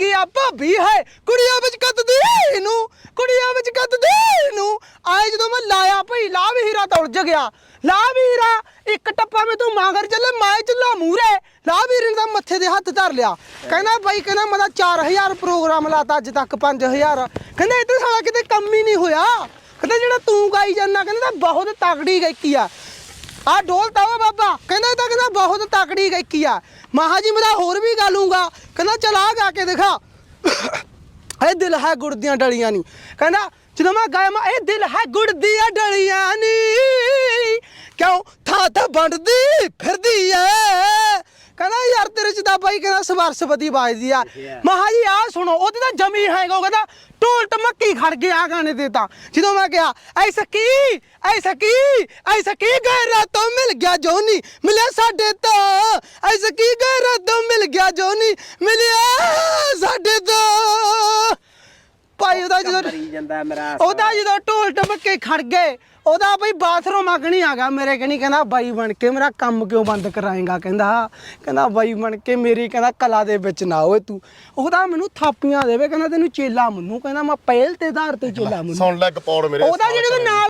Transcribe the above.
ਗਿਆ ਭਾਬੀ ਹੈ ਕੁੜੀਆਂ ਵਿੱਚ ਕੱਤਦੀ ਨੂੰ ਕੁੜੀਆਂ ਵਿੱਚ ਕੱਤਦੀ ਨੂੰ ਆਏ ਜਦੋਂ ਮੈਂ ਲਾਇਆ ਭਈ ਲਾ ਵੀ ਹੀਰਾ ਤਾਂ ਉਲਝ ਗਿਆ। ਲਾ ਵੀ ਹੀਰਾ, ਇੱਕ ਟੱਪਾ ਮੇ ਤੂੰ ਮਾਂਗਰ ਚੱਲੇ ਮੈਂ ਚੱਲਾ ਮੂਰੇ ਲਾ ਵੀ ਨੇ ਤਾਂ ਮੱਥੇ ਦੇ ਹੱਥ ਧਰ ਲਿਆ। ਕਹਿੰਦਾ ਬਾਈ ਕਹਿੰਦਾ ਮੈਂ ਤਾਂ 4000 ਪ੍ਰੋਗਰਾਮ ਲਾਤਾ ਅੱਜ ਤੱਕ 5000 ਕਹਿੰਦਾ ਇਹ ਤਾਂ ਸਾਲਾ ਕਿਤੇ ਕੰਮ ਹੀ ਨਹੀਂ ਹੋਇਆ। ਕਹਿੰਦਾ ਜਿਹੜਾ ਤੂੰ ਗਾਈ ਜਾਂਦਾ, ਕਹਿੰਦਾ ਤਾਂ ਬਹੁਤ ਤਗੜੀ ਗਾਇਕੀ ਆ। ਆ ਢੋਲ ਤਾਵਾ ਬਾਬਾ। ਕਹਿੰਦਾ ਇਹ ਤਾਂ ਕਹਿੰਦਾ ਬਹੁਤ ਤਕੜੀ ਗਾਇਕੀ ਆ। ਮਹਾ ਜੀ ਮੇਰਾ ਹੋਰ ਵੀ ਗਾ ਲੂੰਗਾ। ਕਹਿੰਦਾ, ਚਲ ਆ ਗਾ ਕੇ ਦਿਖਾ। ਇਹ ਦਿਲ ਹੈ ਗੁੜ ਦੀਆਂ ਡਲੀਆਂ ਨਹੀਂ ਕਹਿੰਦਾ, ਜਦੋਂ ਮੈਂ ਗਾਇਆ, ਮੈਂ ਇਹ ਦਿਲ ਹੈ ਗੁੜ ਦੀਆਂ ਡਲੀਆਂ ਨਹੀਂ ਕਿਉਂ? ਥਾਂ ਥਾਂ ਵੰਡਦੀ ਫਿਰਦੀ ਐ ਤਾਂ ਬਾਈ ਕਹਿੰਦਾ ਸਵਰਸਪਤੀ ਬਾਜਦੀ ਆ। ਮਹਾ ਜੀ ਆ ਸੁਣੋ ਉਹਦੀ ਤਾਂ ਜਮੀ ਹੈਗਾ ਉਹ ਕਹਿੰਦਾ ਢੋਲ ਟਮੱਕੀ ਖੜ ਗਿਆ ਗਾਣੇ ਦੇ ਤਾਂ। ਜਦੋਂ ਮੈਂ ਕਿਹਾ ਐਸਾ ਕੀ ਐਸਾ ਕੀ ਐਸਾ ਕੀ ਗਏ ਰਾਤੋਂ ਮਿਲ ਗਿਆ ਜੋਨੀ ਮਿਲਿਆ ਸਾਡੇ ਤੋਂ ਐਸਾ ਕੀ ਗਏ ਰਾਤੋਂ ਮਿਲ ਗਿਆ ਜੋਨੀ। ਭਾਈ ਉਹਦਾ ਜਦੋਂ ਕਰੀ ਜਾਂਦਾ ਮੇਰਾ ਉਹਦਾ ਜਦੋਂ ਢੋਲ ਟਮੱਕੇ ਖੜ ਗਏ ਉਹਦਾ ਬਈ ਬਾਥਰੂਮ ਅਗਣੀ ਆ ਗਿਆ ਮੇਰੇ ਕਨੀ ਕਹਿੰਦਾ ਬਾਈ ਬਣ ਕੇ ਮੇਰਾ ਕੰਮ ਕਿਉਂ ਬੰਦ ਕਰਾਏਗਾ ਕਹਿੰਦਾ ਕਹਿੰਦਾ ਬਾਈ ਬਣ ਕੇ ਮੇਰੀ ਕਹਿੰਦਾ ਕਲਾ ਦੇ ਵਿੱਚ ਨਾ ਓਏ ਤੂੰ। ਉਹਦਾ ਮੈਨੂੰ ਥਾਪੀਆਂ ਦੇਵੇ ਕਹਿੰਦਾ ਤੈਨੂੰ ਚੇਲਾ ਮੰਨੂ ਕਹਿੰਦਾ ਮੈਂ ਪਹਿਲ ਤੇ ਆਧਾਰ ਤੇ ਚੇਲਾ ਮੰਨੂ। ਸੁਣ ਲੈ ਇੱਕ ਪੌੜ ਮੇਰੇ ਉਹਦਾ ਜਿਹੜੇ ਉਹਦੇ ਨਾਲ